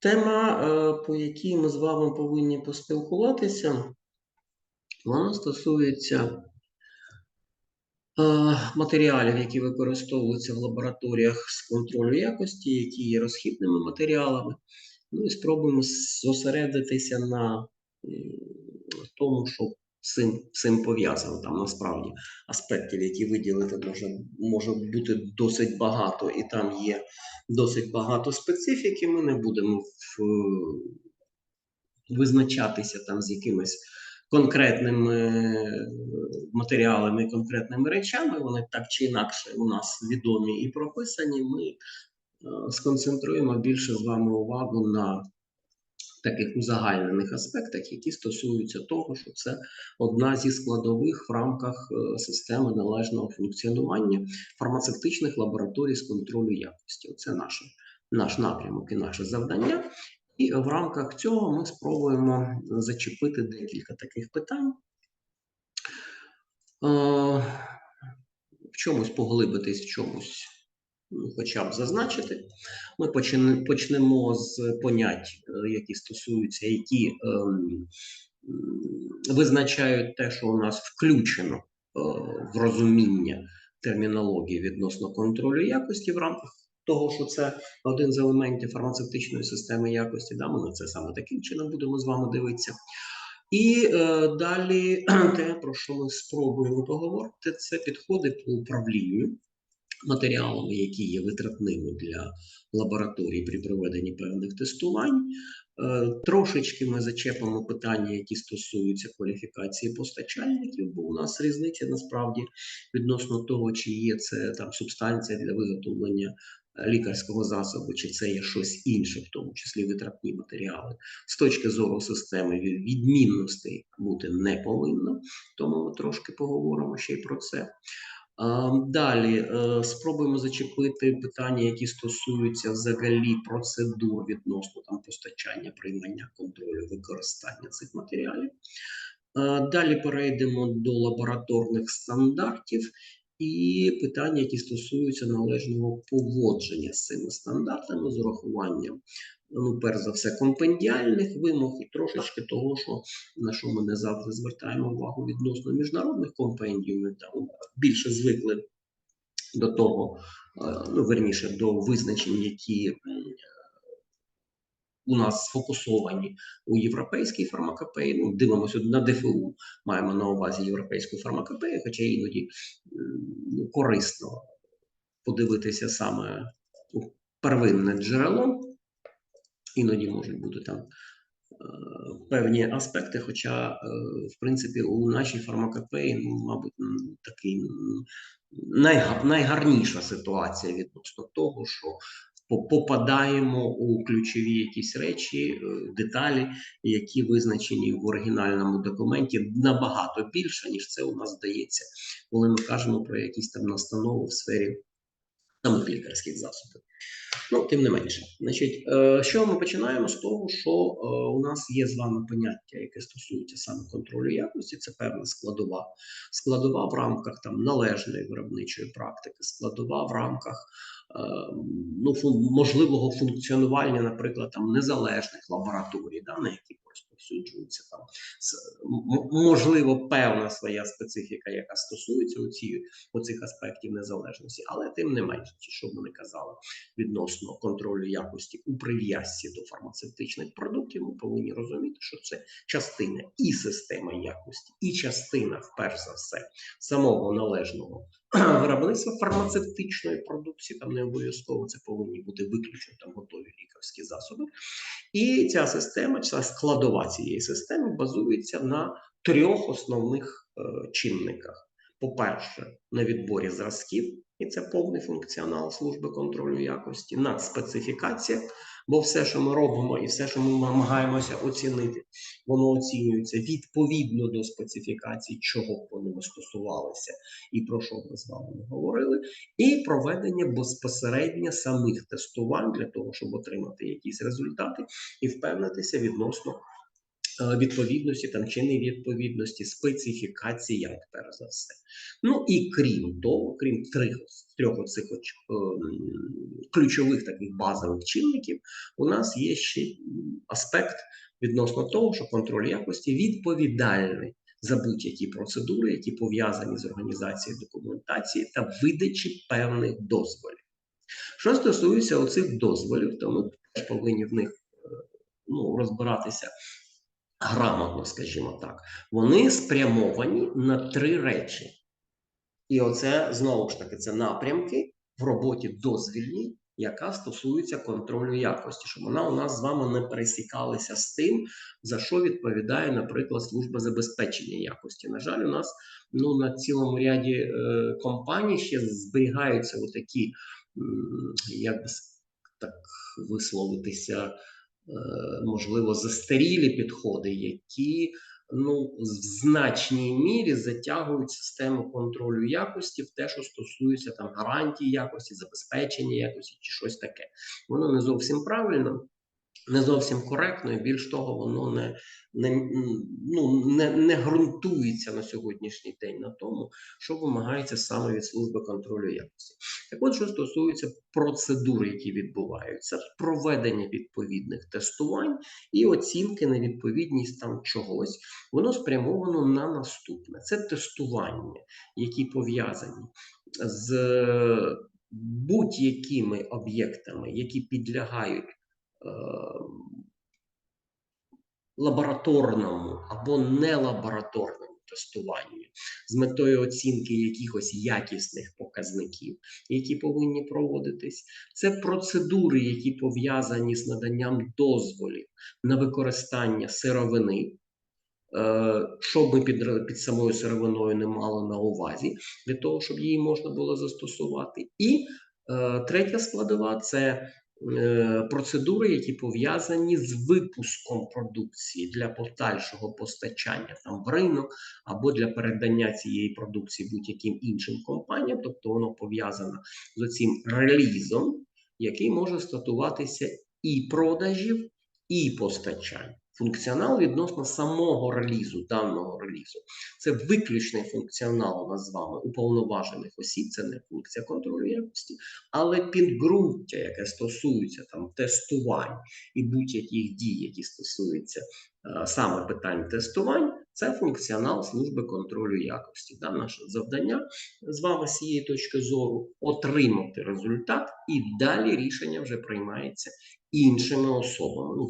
Тема, е, по якій ми з вами повинні поспілкуватися, вона стосується е, матеріалів, які використовуються в лабораторіях з контролю якості, які є розхідними матеріалами. Ну і спробуємо зосередитися на тому, що з цим, цим пов'язано. Там насправді аспектів, які виділити може, може бути досить багато, і там є досить багато специфіки. Ми не будемо в, визначатися там з якимись конкретними е, матеріалами, конкретними речами. Вони так чи інакше у нас відомі і прописані. Ми е, сконцентруємо більше з вами увагу на таких узагальнених аспектах, які стосуються того, що це одна зі складових в рамках е, системи належного функціонування фармацевтичних лабораторій з контролю якості. Це наш, наш напрямок і наше завдання. І в рамках цього ми спробуємо зачепити декілька таких питань. Е, В чомусь поглибитись, в чомусь хоча б зазначити. Ми почнемо з понять, е, які стосуються, які ем, визначають те, що у нас включено е, в розуміння термінології відносно контролю якості в рамках того, що це один з елементів фармацевтичної системи якості. Да, ми на це саме таким чином будемо з вами дивитися. І е, далі те, про що ми спробуємо поговорити, це підходи по управлінню матеріалами, які є витратними для лабораторій при проведенні певних тестувань. Е, Трошечки ми зачепимо питання, які стосуються кваліфікації постачальників, бо у нас різниця насправді відносно того, чи є це там субстанція для виготовлення е, лікарського засобу, чи це є щось інше, в тому числі витратні матеріали. З точки зору системи від- відмінностей бути не повинно, тому ми трошки поговоримо ще й про це. Далі е, спробуємо зачепити питання, які стосуються взагалі процедур відносно там постачання, приймання контролю, використання цих матеріалів. Е, Далі перейдемо до лабораторних стандартів і питання, які стосуються належного поводження з цими стандартами з урахуванням, ну, перш за все, компендіальних вимог і трошечки того, що на що ми не завжди звертаємо увагу відносно міжнародних компендіумів, там більше звикли до того, е, ну верніше до визначень, які у нас сфокусовані у європейській фармакопеї. Ну, дивимося на ДФУ, маємо на увазі європейську фармакопею, хоча іноді ну, корисно подивитися саме первинне джерело. Іноді можуть бути там е, певні аспекти, хоча, е, в принципі, у нашій фармакопеї, ну, мабуть, такий найгарніша ситуація відносно того, що попадаємо у ключові якісь речі, е, деталі, які визначені в оригінальному документі набагато більше, ніж це у нас здається, коли ми кажемо про якісь там настанови в сфері самих лікарських засобів. Ну, тим не менше, значить, е, що ми починаємо? З того, що е, у нас є з вами поняття, яке стосується саме контролю якості, це певна складова, складова в рамках там належної виробничої практики, складова в рамках е, ну, фун- можливого функціонування, наприклад, там незалежних лабораторій, да, на які розповсюджуються там. Можливо певна своя специфіка, яка стосується оці, оцих аспектів незалежності, але тим не менше, що б ми казали відносно контролю якості у прив'язці до фармацевтичних продуктів, ми повинні розуміти, що це частина і системи якості, і частина, перш за все, самого належного виробництва фармацевтичної продукції. Там не обов'язково це повинні бути виключно там готові лікарські засоби. І ця система, ця складова цієї системи базується на трьох основних е, чинниках. По-перше, на відборі зразків, і це повний функціонал служби контролю якості, на специфікаціях, бо все, що ми робимо, і все, що ми намагаємося оцінити, воно оцінюється відповідно до специфікацій, чого б вони стосувалися, і про що ми з вами говорили, і проведення безпосередньо самих тестувань для того, щоб отримати якісь результати і впевнитися відносно відповідності там чи невідповідності, специфікації як перш за все. Ну і крім того, крім трьох, трьох оцих оч- ем, ключових таких базових чинників, у нас є ще аспект відносно того, що контроль якості відповідальний за будь-які процедури, які пов'язані з організацією документації та видачі певних дозволів. Що стосується оцих дозволів, то ми теж повинні в них е, ну, розбиратися грамотно, скажімо так. Вони спрямовані на три речі. І оце знову ж таки це напрямки в роботі дозвільній, яка стосується контролю якості, щоб вона у нас з вами не пересікалася з тим, за що відповідає, наприклад, служба забезпечення якості. На жаль, у нас ну на цілому ряді е, компаній ще зберігаються отакі, як би так висловитися, можливо, застарілі підходи, які ну, в значній мірі затягують систему контролю якості в те, що стосується там гарантій якості, забезпечення якості чи щось таке. Воно не зовсім правильно, не зовсім коректно, і більш того, воно не, не, ну, не, не ґрунтується на сьогоднішній день на тому, що вимагається саме від служби контролю якості. Так от, що стосується процедур, які відбуваються, проведення відповідних тестувань і оцінки на відповідність там чогось, воно спрямовано на наступне: це тестування, які пов'язані з будь-якими об'єктами, які підлягають лабораторному або нелабораторному тестуванню з метою оцінки якихось якісних показників, які повинні проводитись. Це процедури, які пов'язані з наданням дозволів на використання сировини. е, Що ми під, під самою сировиною не мали на увазі, для того, щоб її можна було застосувати. І е, третя складова це е, процедури, які пов'язані з випуском продукції для подальшого постачання там в ринок або для передання цієї продукції будь-яким іншим компаніям, тобто воно пов'язано з цим релізом, який може статуватися і продажів, і постачань. Функціонал відносно самого релізу, даного релізу. Це виключний функціонал у нас з вами уповноважених осіб, це не функція контролю якості, але підґрунтя, яке стосується там тестувань і будь-яких дій, які стосуються е, саме питань тестувань, це функціонал служби контролю якості. Да, наше завдання з вами з цієї точки зору отримати результат, і далі рішення вже приймається іншими особами. Ну,